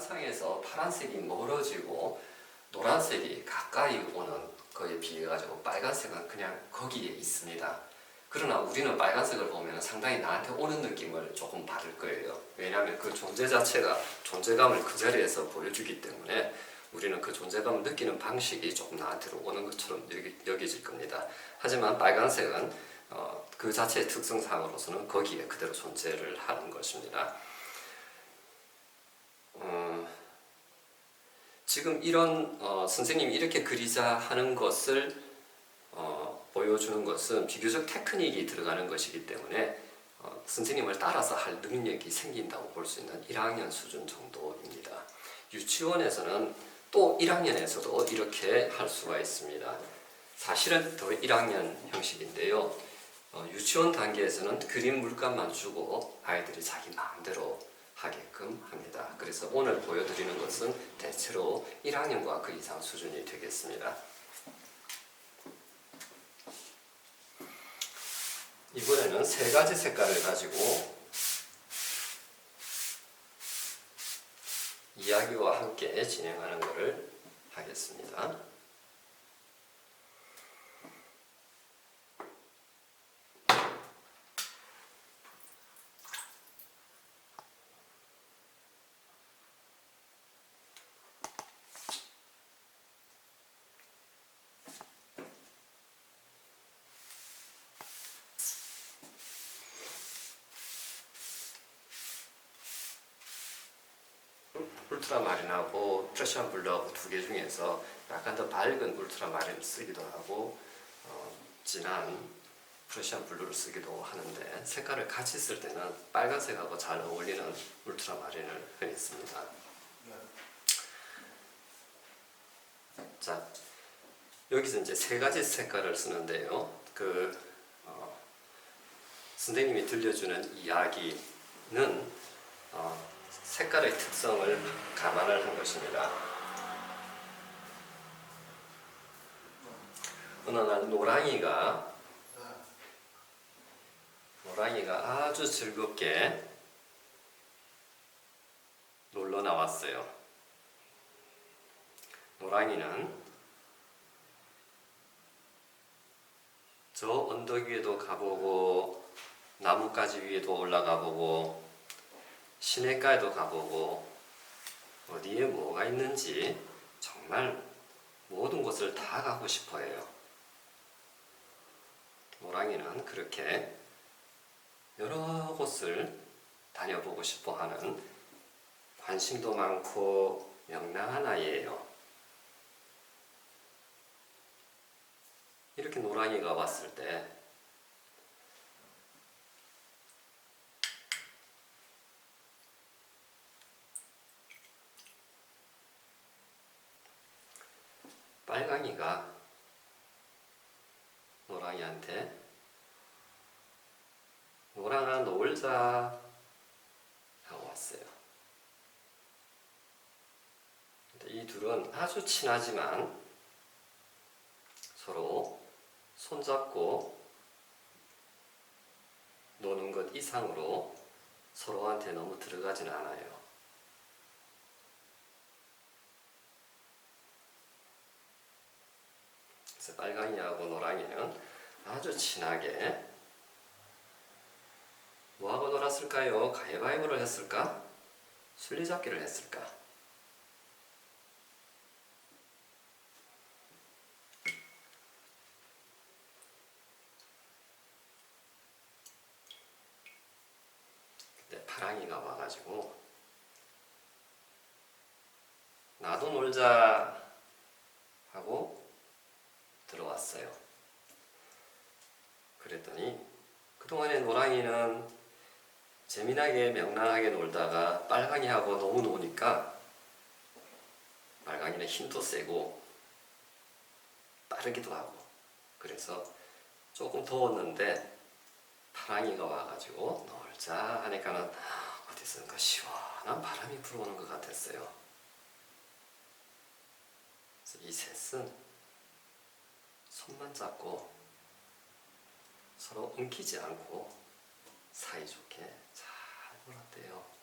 환상에서 파란색이 멀어지고 노란색이 가까이 오는 거에 비해 가지고 빨간색은 그냥 거기에 있습니다. 그러나 우리는 빨간색을 보면 상당히 나한테 오는 느낌을 조금 받을 거예요. 왜냐하면 그 존재 자체가 존재감을 그 자리에서 보여주기 때문에 우리는 그 존재감을 느끼는 방식이 조금 나한테로 오는 것처럼 여기, 질 겁니다. 하지만 빨간색은 어, 그 자체의 특성상으로서는 거기에 그대로 존재를 하는 것입니다. 지금 이런 어, 선생님이 이렇게 그리자 하는 것을 어, 보여주는 것은 비교적 테크닉이 들어가는 것이기 때문에 어, 선생님을 따라서 할 능력이 생긴다고 볼 수 있는 1학년 수준 정도입니다. 유치원에서는 또 1학년에서도 이렇게 할 수가 있습니다. 사실은 더 1학년 형식인데요. 어, 유치원 단계에서는 그림 물감만 주고 아이들이 자기 마음대로 하게끔 합니다. 그래서 오늘 보여드리는 것은 대체로 1학년과 그 이상 수준이 되겠습니다. 이번에는 세 가지 색깔을 가지고 이야기와 함께 진행하는 것을 하겠습니다. 울트라마린하고 프레시안 블루하고 두 개 중에서 약간 더 밝은 울트라마린을 쓰기도 하고 어, 진한 프레시안 블루를 쓰기도 하는데 색깔을 같이 쓸 때는 빨간색하고 잘 어울리는 울트라마린을 흔히 씁니다. 자 여기서 이제 세 가지 색깔을 쓰는데요. 그 어, 선생님이 들려주는 이야기는 어, 색깔의 특성을 감안을 한 것입니다. 어느 날 노랑이가 노랑이가 아주 즐겁게 놀러 나왔어요. 노랑이는 저 언덕 위에도 가보고 나뭇가지 위에도 올라가 보고 시내가에도 가보고 어디에 뭐가 있는지 정말 모든 곳을 다 가고 싶어해요. 노랑이는 그렇게 여러 곳을 다녀보고 싶어하는 관심도 많고 명랑한 아이예요. 이렇게 노랑이가 왔을 때 빨강이가 노랑이한테 노랑아 놀자 하고 왔어요. 이 둘은 아주 친하지만 서로 손잡고 노는 것 이상으로 서로한테 너무 들어가지는 않아요. 그래서 빨강이하고 노랑이는 아주 친하게 뭐하고 놀았을까요? 가위바위보를 했을까? 술래잡기를 했을까? 파랑이가 와가지고 나도 놀자 하고 들어왔어요. 그랬더니 그동안에 노랑이는 재미나게 명랑하게 놀다가 빨강이하고 너무 노니까 빨강이는 힘도 세고 빠르기도 하고 그래서 조금 더웠는데 파랑이가 와가지고 놀자 하니까는 어디선가 시원한 바람이 불어오는 것 같았어요. 이 셋은 손만 잡고 서로 엉키지 않고 사이좋게 잘 놀았대요.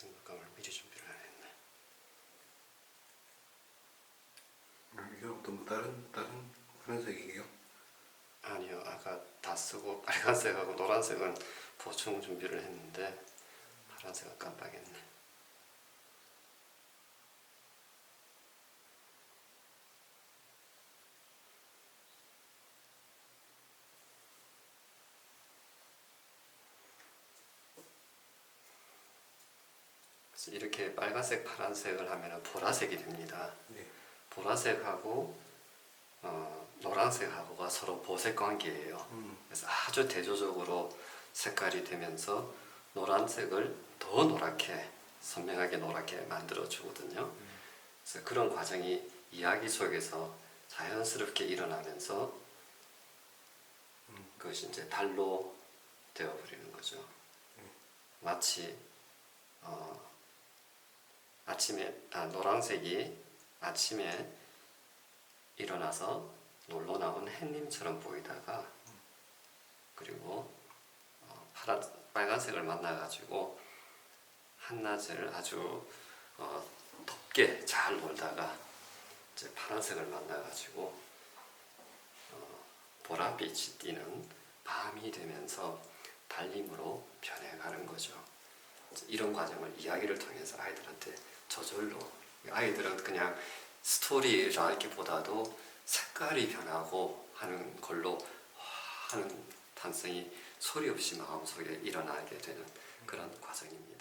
물감을 미리 준비를 안 했네. 음, 이거부터 뭐 다른 다른 그런 색이에요? 아니요, 아까 다 쓰고 빨간색하고 노란색은 보충 준비를 했는데 파란색은 깜빡했네. 그래서 이렇게 빨간색, 파란색을 하면 보라색이 됩니다. 네. 보라색하고 어, 노란색하고가 서로 보색 관계예요. 음. 그래서 아주 대조적으로 색깔이 되면서 노란색을 더 노랗게 선명하게 노랗게 만들어 주거든요. 그래서 그런 과정이 이야기 속에서 자연스럽게 일어나면서 음. 그것이 이제 달로 되어 버리는 거죠. 음. 마치 어, 아침에 아, 노란색이 아침에 일어나서 놀러 나온 햇님처럼 보이다가 그리고 어, 파란 빨간색을 만나가지고 한낮을 아주 어, 덥게 잘 놀다가 이제 파란색을 만나가지고 어, 보랏빛이 띠는 밤이 되면서 달림으로 변해가는 거죠. 이런 과정을 이야기를 통해서 아이들한테 저절로 아이들은 그냥 스토리라기보다도 색깔이 변하고 하는 걸로 와 하는 탄성이 소리 없이 마음속에 일어나게 되는 그런 과정입니다.